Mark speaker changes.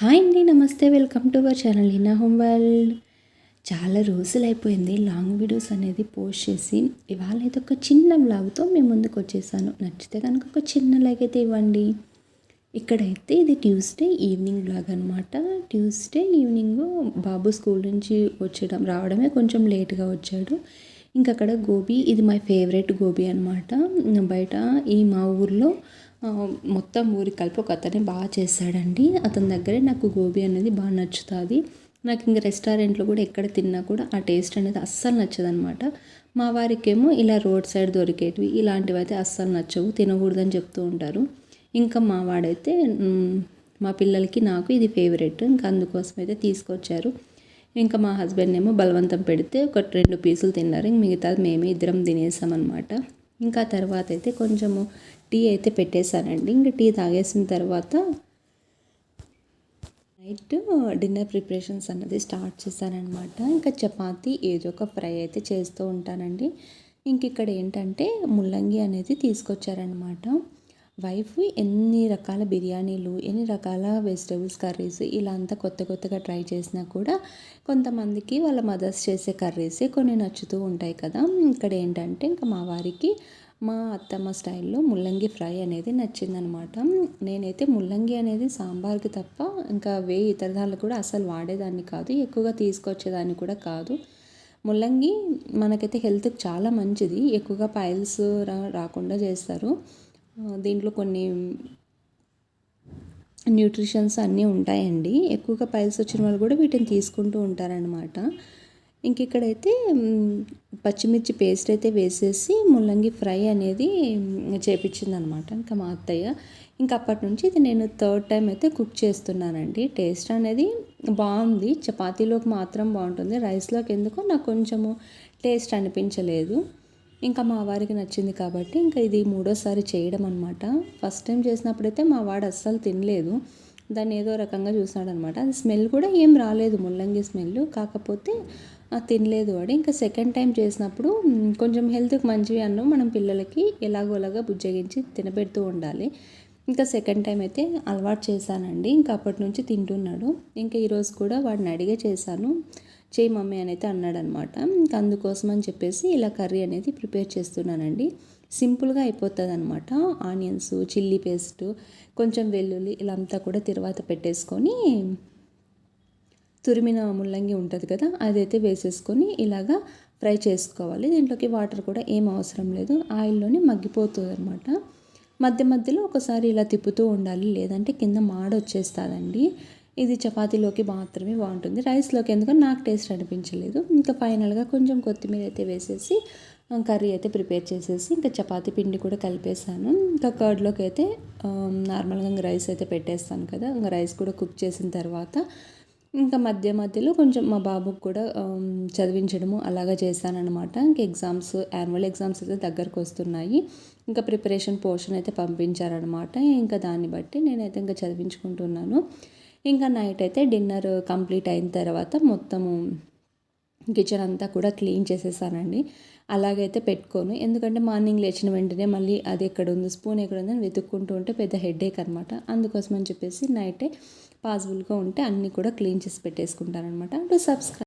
Speaker 1: Hi అండి నమస్తే. Welcome to our channel Leena home world. చాలా రోజులు అయిపోయింది లాంగ్ వీడియోస్ అనేది పోస్ట్ చేసి. ఇవాళ అయితే ఒక చిన్న వ్లాగ్తో మేము ముందుకు వచ్చేసాను. నచ్చితే కనుక ఒక చిన్న లైక్ అయితే ఇవ్వండి. ఇక్కడైతే ఇది ట్యూస్డే ఈవినింగ్ బ్లాగ్ అనమాట ట్యూస్డే ఈవినింగ్ బాబు స్కూల్ నుంచి వచ్చడం రావడమే కొంచెం లేట్గా వచ్చాడు. ఇంకా అక్కడ గోబీ ఇది మై ఫేవరెట్ గోబీ అనమాట బయట ఈ మా ఊర్లో మొత్తం ఊరి కలిపి ఒక అతనే బాగా చేస్తాడండి. అతని దగ్గరే నాకు గోబీ అనేది బాగా నచ్చుతుంది. నాకు ఇంకా రెస్టారెంట్లో కూడా ఎక్కడ తిన్నా కూడా ఆ టేస్ట్ అనేది అస్సలు నచ్చదనమాట. మా వారికేమో ఇలా రోడ్ సైడ్ దొరికేటివి ఇలాంటివి అయితే అస్సలు నచ్చవు తినకూడదని చెప్తూ ఉంటారు. ఇంకా మా వాడైతే మా పిల్లలకి నాకు ఇది ఫేవరెట్ ఇంకా అందుకోసం అయితే తీసుకొచ్చారు. ఇంకా మా హస్బెండ్ ఏమో బలవంతం పెడితే ఒక రెండు పీసులు తిన్నారు ఇంక మిగతాది మేమే ఇద్దరం తినేసామన్నమాట. ఇంకా తర్వాత అయితే కొంచెము టీ అయితే పెట్టేశానండి. ఇంకా టీ తాగేసిన తర్వాత నైట్ డిన్నర్ ప్రిపరేషన్స్ అన్నది స్టార్ట్ చేశానమాట ఇంకా చపాతీ ఏదో ఒక ఫ్రై అయితే చేస్తూ ఉంటానండి. ఇంక ఇక్కడ ఏంటంటే ముల్లంగి అనేది తీసుకొచ్చారనమాట వైఫ్ ఎన్ని రకాల బిర్యానీలు ఎన్ని రకాల వెజిటేబుల్స్ కర్రీస్ ఇలా అంతా కొత్త కొత్తగా ట్రై చేసినా కూడా కొంతమందికి వాళ్ళ మదర్స్ చేసే కర్రీసే కొన్ని నచ్చుతూ ఉంటాయి కదా. ఇక్కడ ఏంటంటే ఇంకా మా వారికి మా అత్తమ్మ స్టైల్లో ముల్లంగి ఫ్రై అనేది నచ్చిందనమాట. నేనైతే ముల్లంగి అనేది సాంబార్కి తప్ప ఇంకా వే ఇతర దానికి కూడా అసలు వాడేదాన్ని కాదు ఎక్కువగా తీసుకొచ్చేదాన్ని కూడా కాదు. ముల్లంగి మనకైతే హెల్త్కి చాలా మంచిది ఎక్కువగా పైల్స్ రాకుండా చేస్తారు. దీంట్లో కొన్ని న్యూట్రిషన్స్ అన్నీ ఉంటాయండి. ఎక్కువగా పైల్స్ వచ్చిన వాళ్ళు కూడా వీటిని తీసుకుంటూ ఉంటారనమాట. ఇంక ఇక్కడైతే పచ్చిమిర్చి పేస్ట్ అయితే వేసేసి ముల్లంగి ఫ్రై అనేది చేపించిందనమాట. ఇంకా మా అత్తయ్య ఇంకా అప్పటి నుంచి ఇది నేను థర్డ్ టైం అయితే కుక్ చేస్తున్నానండి. టేస్ట్ అనేది బాగుంది. చపాతీలోకి మాత్రం బాగుంటుంది. రైస్లోకి ఎందుకో నాకు కొంచెము టేస్ట్ అనిపించలేదు. ఇంకా మా వారికి నచ్చింది కాబట్టి ఇంకా ఇది మూడోసారి చేయడం అనమాట ఫస్ట్ టైం చేసినప్పుడైతే మా వాడు అస్సలు తినలేదు. దాన్ని ఏదో రకంగా చూసాడనమాట. అది స్మెల్ కూడా ఏం రాలేదు ముల్లంగి స్మెల్. కాకపోతే తినలేదు వాడు. ఇంకా సెకండ్ టైం చేసినప్పుడు కొంచెం హెల్త్కి మంచివి అన్నం మనం పిల్లలకి ఎలాగోలాగా బుజ్జగించి తినబెడుతూ ఉండాలి. ఇంకా సెకండ్ టైం అయితే అలవాటు చేశానండి. ఇంకా అప్పటి నుంచి తింటున్నాడు. ఇంకా ఈరోజు కూడా వాడిని అడిగే చేశాను. చేయి మమ్మీ అని అయితే అన్నాడనమాట. ఇంకా అందుకోసం అని చెప్పేసి ఇలా కర్రీ అనేది ప్రిపేర్ చేస్తున్నానండి. సింపుల్గా అయిపోతుంది అనమాట ఆనియన్స్ చిల్లీ పేస్ట్ కొంచెం వెల్లుల్లి ఇలా అంతా కూడా తర్వాత పెట్టేసుకొని తురిమిన ముల్లంగి ఉంటుంది కదా అదైతే వేసేసుకొని ఇలాగా ఫ్రై చేసుకోవాలి. దీంట్లోకి వాటర్ కూడా ఏం అవసరం లేదు. ఆయిల్లోనే మగ్గిపోతుంది అనమాట మధ్య మధ్యలో ఒకసారి ఇలా తిప్పుతూ ఉండాలి లేదంటే కింద మాడ వచ్చేస్తుందండి. ఇది చపాతీలోకి మాత్రమే బాగుంటుంది. రైస్లోకి ఎందుకంటే నాకు టేస్ట్ అనిపించలేదు. ఇంకా ఫైనల్గా కొంచెం కొత్తిమీర అయితే వేసేసి కర్రీ అయితే ప్రిపేర్ చేసేసి ఇంకా చపాతీ పిండి కూడా కలిపేసాను ఇంకా కర్డ్లోకి అయితే నార్మల్గా ఇంకా రైస్ అయితే పెట్టేస్తాను కదా. ఇంకా రైస్ కూడా కుక్ చేసిన తర్వాత ఇంకా మధ్య మధ్యలో కొంచెం మా బాబుకి కూడా చదివించడము అలాగా చేశానన్నమాట. ఇంకా ఎగ్జామ్స్ యాన్యువల్ ఎగ్జామ్స్ అయితే దగ్గరకు వస్తున్నాయి. ఇంకా ప్రిపరేషన్ పోర్షన్ అయితే పంపించారనమాట ఇంకా దాన్ని బట్టి నేనైతే ఇంకా చదివించుకుంటున్నాను. ఇంకా నైట్ అయితే డిన్నర్ కంప్లీట్ అయిన తర్వాత మొత్తము కిచెన్ అంతా కూడా క్లీన్ చేసేసానండి. అలాగైతే పెట్టుకోను. ఎందుకంటే మార్నింగ్ లేచిన వెంటనే మళ్ళీ అది ఎక్కడ ఉంది స్పూన్ ఎక్కడ ఉందని వెతుక్కుంటూ ఉంటే పెద్ద హెడేక్ అనమాట అందుకోసం అని చెప్పేసి నైటే పాసిబుల్గా ఉంటే అన్నీ కూడా క్లీన్ చేసి పెట్టేసుకుంటాను అనమాట టు సబ్స్క్రైబ్